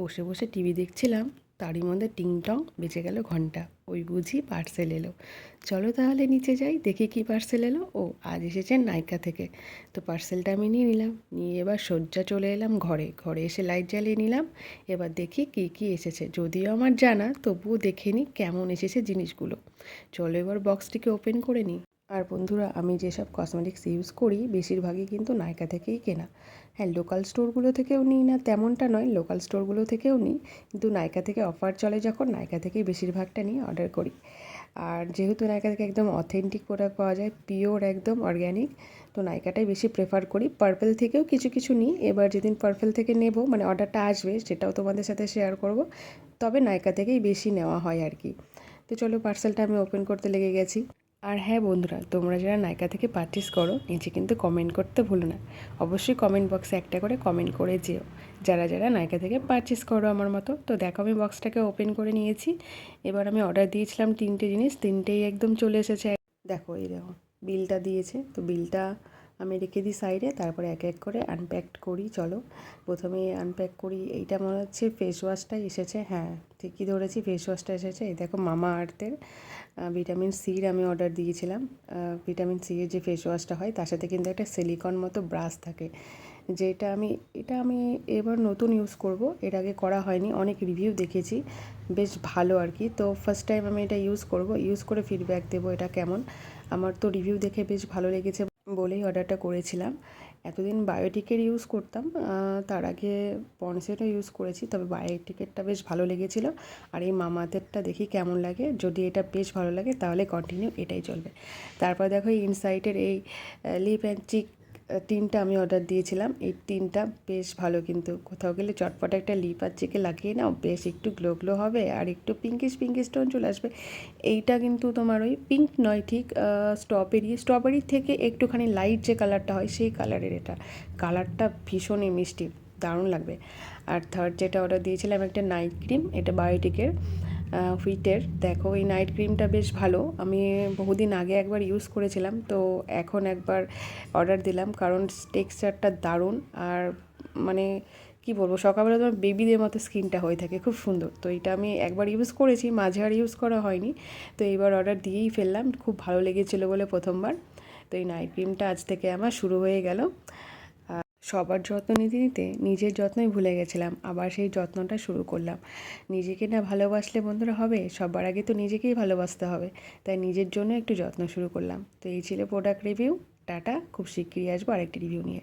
বসে বসে টিভি দেখছিলাম, তারই মধ্যে টিং টং বেজে গেল ঘণ্টা। ওই বুঝি পার্সেল এলো। চলো তাহলে নিচে যাই, দেখি কি পার্সেল এলো। ও, আজ এসেছে নাইকা থেকে। তো পার্সেলটা আমি নিয়ে নিলাম। নিয়ে এবার শয্যা চলে এলাম ঘরে। ঘরে এসে লাইট জ্বালিয়ে নিলাম। এবার দেখি কি কি এসেছে। যদিও আমার জানা, তবুও দেখে নিই কেমন এসেছে জিনিসগুলো। চলো এবার বক্সটিকে ওপেন করে নিই। আর বন্ধুরা, আমি যেসব কসমেটিক্স ইউজ করি, বেশিরভাগই কিন্তু নাইকা থেকেই কেনা। হ্যাঁ লোকাল স্টোরগুলো থেকেও নিই না, তেমনটা নয় লোকাল স্টোরগুলো থেকেও নিই। কিন্তু নাইকা থেকে অফার চলে যখন নাইকা থেকেই বেশিরভাগটা নিয়ে অর্ডার করি। আর যেহেতু নাইকা থেকে একদম অথেন্টিক প্রোডাক্ট পাওয়া যায় পিওর একদম অর্গ্যানিক তো নাইকাটাই বেশি প্রেফার করি। পার্পেল থেকেও কিছু কিছু নিই। এবার যেদিন পার্পেল থেকে নেব মানে অর্ডারটা আসবে, সেটাও তোমাদের সাথে শেয়ার করব। তবে নাইকা থেকেই বেশি নেওয়া হয় আর কি। তো চলো পার্সেলটা আমি ওপেন করতে লেগে গেছি। আর হ্যাঁ বন্ধুরা, তোমরা যারা নায়িকা থেকে পারচেস করো, নিচে কিন্তু কমেন্ট করতে ভুলো না। অবশ্যই কমেন্ট বক্সে একটা করে কমেন্ট করে যেও। যারা যারা নায়িকা থেকে পার্চেস করো আমার মতো, তো দেখো আমি বক্সটাকে ওপেন করে নিয়েছি। এবার আমি অর্ডার দিয়েছিলাম তিনটে জিনিস, তিনটেই একদম চলে এসেছে। দেখো এই দেখো বিলটা দিয়েছে, তো বিলটা আমি রেখে দিই সাইডে তারপরে এক এক করে আনপ্যাক করি, চলো। প্রথমে আনপ্যাক করি, এইটা মনে হচ্ছে ফেস ওয়াশটাই এসেছে হ্যাঁ ঠিকই ধরেছি ফেস ওয়াশটা এসেছে। এই দেখো মামা আর্থের ভিটামিন সির আমি অর্ডার দিয়েছিলাম। ভিটামিন সি এর যে ফেস ওয়াশটা হয়, তার সাথে কিন্তু একটা সিলিকন মতো ব্রাশ থাকে। যেটা আমি, এটা আমি এবার নতুন ইউজ করব, এর আগে করা হয়নি, অনেক রিভিউ দেখেছি, বেশ ভালো আর কি। তো ফার্স্ট টাইম আমি এটা ইউজ করব ইউজ করে ফিডব্যাক দেবো এটা কেমন। আমার তো রিভিউ দেখে বেশ ভালো লেগেছে বলেই অর্ডারটা করেছিলাম। এতদিন বায়োটিকের ইউজ করতাম তার আগে পনসেটা ইউজ করেছি, তবে বায়োটিকেরটা বেশ ভালো লেগেছিল। আর এই মামাতেরটা দেখি কেমন লাগে, যদি এটা বেশ ভালো লাগে তাহলে কন্টিনিউ এটাই চলবে। তারপর দেখো ইনসাইটের এই লিপ অ্যান্ড চিক টিনটা আমি অর্ডার দিয়েছিলাম। এই তিনটা বেশ ভালো কিন্তু। কোথাও গেলে চটপট একটা লিপ আর চেকে লাগিয়ে নাও, বেশ একটু গ্লো গ্লো হবে আর একটু পিঙ্কিশ পিঙ্কিশ টোন চলে আসবে। এইটা কিন্তু তোমার ওই পিঙ্ক নয়, ঠিক স্ট্রবেরি স্ট্রবেরির থেকে একটুখানি লাইট যে কালারটা হয়, সেই কালারের এটা। কালারটা ভীষণই মিষ্টি, দারুণ লাগবে। আর থার্ড যেটা অর্ডার দিয়েছিলাম, একটা নাইট ক্রিম এটা বায়োটিকের হুইটের দেখো, এই নাইট ক্রিমটা বেশ ভালো। আমি বহুদিন আগে একবার ইউজ করেছিলাম, তো এখন একবার অর্ডার দিলাম, কারণ টেক্সচারটা দারুণ। আর মানে কি বলব, সকালবেলা তোমার বেবিদের মতো স্কিনটা হয়ে থাকে, খুব সুন্দর। তো এটা আমি একবার ইউজ করেছি, মাঝে আর ইউজ করা হয়নি। তো এইবার অর্ডার দিয়েই ফেললাম, খুব ভালো লেগেছিলো বলে প্রথমবার। তো এই নাইট ক্রিমটা আজ থেকে আমার শুরু হয়ে গেল। সবার যত্ন নিতে নিতে নিজের যত্নই ভুলে গেছিলাম, আবার সেই যত্নটা শুরু করলাম। নিজেকে না ভালোবাসলে বন্ধুরা হবে, সবার আগে তো নিজেকেই ভালোবাসতে হবে, তাই নিজের জন্য একটু যত্ন শুরু করলাম। তো এই ছিল প্রোডাক্ট রিভিউ টাটা, খুব শিগগিরই আসব আরেকটি রিভিউ নিয়ে।